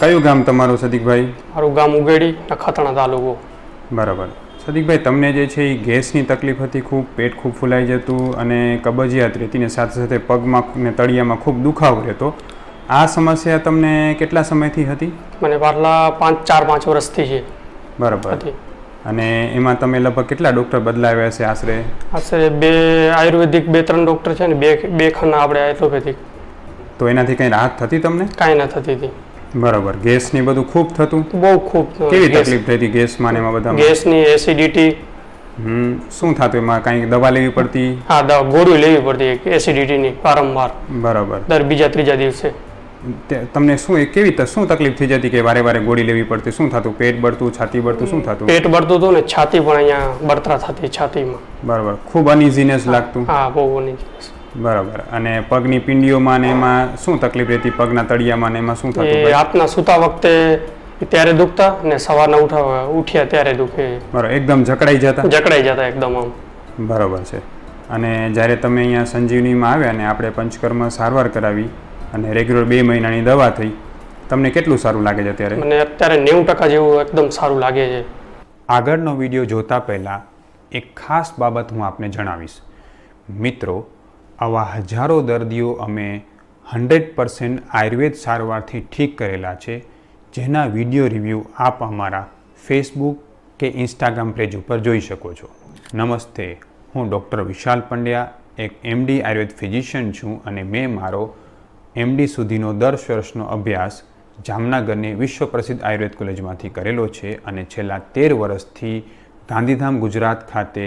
કયું ગામ તમારું સદીકભાઈ? મારું ગામ ઉગેડી નખત્રાણા તાલુકો. બરાબર. સદીકભાઈ તમને જે છે એ ગેસની તકલીફ હતી ખૂબ પેટ ખૂબ ફૂલાઈ જતું અને કબજિયાત રહેતી ને સાથે સાથે પગમાં ને તળિયામાં ખૂબ દુખાવો રહેતો. આ સમસ્યા તમને કેટલા સમયથી હતી? મને પાછલા પાંચ ચાર પાંચ વર્ષથી છે. બરાબર. અને એમાં તમે લગભગ કેટલા ડૉક્ટર બદલાવ્યા છે આશરે? આશરે બે આયુર્વેદિક બે ત્રણ ડૉક્ટર છે ને બે બે ખાના આપણે એલોપેથિક તો એનાથી કંઈ રાહત થતી તમને? કાંઈ ન થતી હતી. બરાબર. ગેસની બધું ખૂબ થતું? બહુ ખૂબ કેવી તકલીફ થઈ હતી ગેસમાં ને એમાં બધા ગેસની એસિડિટી હમ શું થતું એમાં? કાંઈ દવા લેવી પડતી? હા દવા ગોળી લેવી પડતી એસિડિટીની વારંવાર. બરાબર. દર બીજા ત્રીજા દિવસે. તમને શું કેવી રીતે શું તકલીફ થઈ જતી કે વારે વારે ગોળી લેવી પડતી? શું થતું? પેટ બળતું છાતી બળતું શું થતું? પેટ બળતું હતું ને છાતી પણ અહીંયા બળતરા થતી છાતીમાં. બરાબર. ખૂબ અનઇઝીનેસ લાગતું? હા બહુ બની બરાબર. અને પગની પિંડીઓમાં ને એમાં શું તકલીફ રહેતી? પગના તળિયામાં ને એમાં શું થતું એ? રાતના સૂતા વખતે ત્યારે દુખતા ને સવારના ઉઠા ઉઠ્યા ત્યારે દુખે. બરાબર. એકદમ જકડાઈ જતા? જકડાઈ જતા એકદમ આમ. બરાબર છે. અને જ્યારે તમે અહીંયા સંજીવનીમાં આવ્યા ને આપણે પંચકર્મ સારવાર કરાવી અને રેગ્યુલર બે મહિનાની દવા થઈ તમને કેટલું સારું લાગે છે અત્યારે? મને અત્યારે નેવું ટકા જેવું એકદમ સારું લાગે છે. આગળનો વીડિયો જોતા પહેલાં એક ખાસ બાબત હું આપને જણાવીશ. મિત્રો આવા હજારો દર્દીઓ અમે હંડ્રેડ પર્સન્ટ આયુર્વેદ સારવારથી ઠીક કરેલા છે, જેના વીડિયો રિવ્યૂ આપ અમારા ફેસબુક કે ઇન્સ્ટાગ્રામ પેજ ઉપર જોઈ શકો છો. નમસ્તે, હું ડૉક્ટર વિશાલ પંડ્યા, એક એમડી આયુર્વેદ ફિઝિશિયન છું અને મેં મારો એમડી સુધીનો દસ વર્ષનો અભ્યાસ જામનગરની વિશ્વ પ્રસિદ્ધ આયુર્વેદ કોલેજમાંથી કરેલો છે અને છેલ્લા તેર વર્ષથી ગાંધીધામ ગુજરાત ખાતે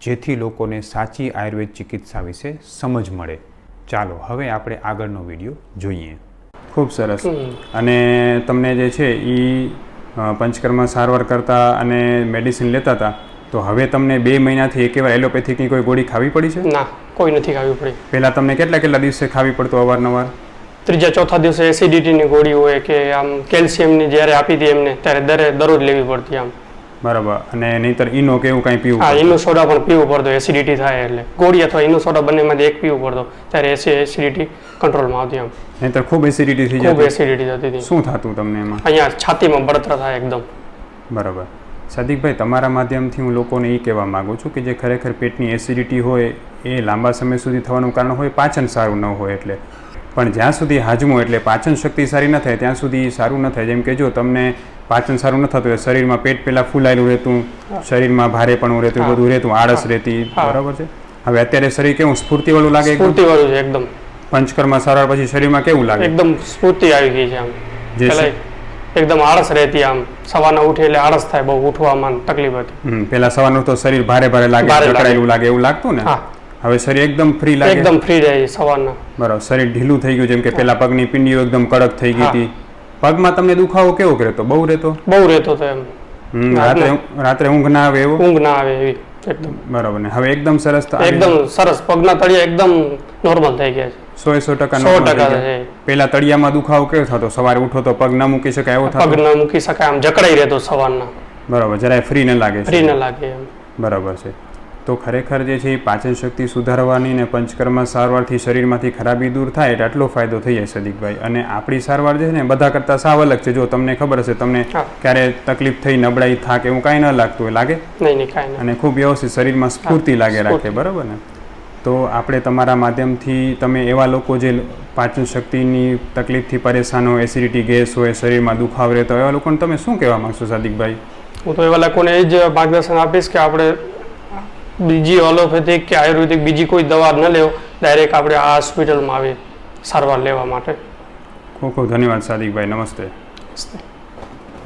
જેથી લોકોને સાચી આયુર્વેદ ચિકિત્સા વિશે સમજ મળે. ચાલો હવે આપણે આગળનો વીડિયો જોઈએ. ખૂબ સરસ. અને તમને જે છે એ પંચકર્મા સારવાર કરતા અને મેડિસિન લેતા હતા તો હવે તમને બે મહિનાથી એકેવાર એલોપેથિકની કોઈ ગોળી ખાવી પડી છે? ના કોઈ નથી ખાવી પડી. પહેલાં તમને કેટલા કેટલા દિવસે ખાવી પડતું અવારનવાર? ત્રીજા ચોથા દિવસે એસિડિટીની ગોળી હોય કે આમ કેલ્શિયમની જ્યારે આપી હતી એમને ત્યારે દરે દરરોજ લેવી પડતી આમ. બરાબર. અને નહીંતર ઈનો કે એવું કાંઈ પીવું હા? ઇનો સોડા પણ પીવું પડતો એસિડિટી થાય એટલે. ગોળી અથવા ઇનો સોડા બંનેમાંથી એક પીવું પડતો ત્યારે એસી એસિડિટી કંટ્રોલમાં આવતી આમ. નહીંતર ખૂબ એસિડિટી થઈ ખૂબ એસિડિટી થતી હતી. શું થતું તમને એમાં? અહીંયા છાતીમાં બળતરા થાય એકદમ. બરાબર. સદીકભાઈ તમારા માધ્યમથી હું લોકોને એ કહેવા માગું છું કે જે ખરેખર પેટની એસિડિટી હોય એ લાંબા સમય સુધી થવાનું કારણ હોય પાચન સારું ન હોય એટલે. પણ જ્યાં સુધી હાજમો એટલે પાચન શક્તિ સારી ન થાય ત્યાં સુધી સારું ન થાય. જેમ કે જો તમને પાચન સારું ન થતું હોય શરીરમાં પેટ પહેલાં ફૂલાયેલું રહેતું શરીરમાં ભારેપણું રહેતું બધું રહેતું આળસ રહેતી બરાબર છે? હવે અત્યારે શરીર કેવું? સ્ફૂર્તિવાળું લાગે સ્ફૂર્તિવાળું છે એકદમ. પંચકર્મ સારવાર પછી શરીરમાં કેવું લાગે? એકદમ સ્ફૂર્તિ આવી ગઈ છે આમ. જે એકદમ આળસ રહેતી આમ. સવારના ઉઠે એટલે આળસ થાય બહુ ઉઠવામાં તકલીફ હતી. પેલા સવારનું તો શરીર ભારે ભારે લાગે ભારે લાગે. જકડાયેલું લાગે એવું લાગતું ને? હા. હવે શરીર એકદમ ફ્રી લાગે. એકદમ ફ્રી રહે છે સવારના. બરાબર શરીર ઢીલું થઈ ગયું જેમ કે પેલા પગની પિંડીઓ એકદમ કડક થઈ ગઈ. હતી. પગમાં તમને દુખાવો કેવો રહેતો? બહુ રહેતો? બહુ રહેતો હતો એમ. રાત્રે રાત્રે ઊંઘ ના આવે એવો? ઊંઘ ના આવે એવી એકદમ. બરાબર ને હવે એકદમ સરસ એકદમ સરસ પગના તળિયા એકદમ નોર્મલ થઈ ગયા છે. સો એ સો ટકા સો ટકા. પેલા તળિયામાં દુખાવો કેવો થતો? સવારે ઉઠો તો પગ ના મૂકી શકાય એવો પગ ના મૂકી શકાય આમ જકડાઈ રહેતો સવારના. બરાબર જરાય ફ્રી ન લાગે ફ્રી ન લાગે એમ. બરાબર છે. તો ખરેખર જે છે એ પાચન શક્તિ સુધારવાની ને પંચકર્મ સારવારથી શરીરમાંથી ખરાબી દૂર થાય એટલે આટલો ફાયદો થઈ જાય સદીકભાઈ. અને આપણી સારવાર જે છે ને બધા કરતાં સાવ અલગ છે. જો તમને ખબર હશે તમને. ક્યારે તકલીફ થઈ નબળાઈ થાક એવું કાંઈ ન લાગતું હોય લાગે? અને ખૂબ વ્યવસ્થિત શરીરમાં સ્ફૂર્તિ લાગે રાખે બરાબર ને? તો આપણે તમારા માધ્યમથી તમે એવા લોકો જે પાચન શક્તિની તકલીફથી પરેશાન હોય એસિડિટી ગેસ હોય શરીરમાં દુખાવ રહેતો એવા લોકોને તમે શું કહેવા માંગશો સાદિકભાઈ? હું તો એવા લોકોને એ જ માર્ગદર્શન આપીશ કે આપણે બીજી ઓલોપેથિક કે આયુર્વેદિક બીજી કોઈ દવા ન લેવો ડાયરેક્ટ આપણે આ હોસ્પિટલમાં આવી સારવાર લેવા માટે. ખૂબ ખૂબ ધન્યવાદ સાદિકભાઈ નમસ્તે. નમસ્તે.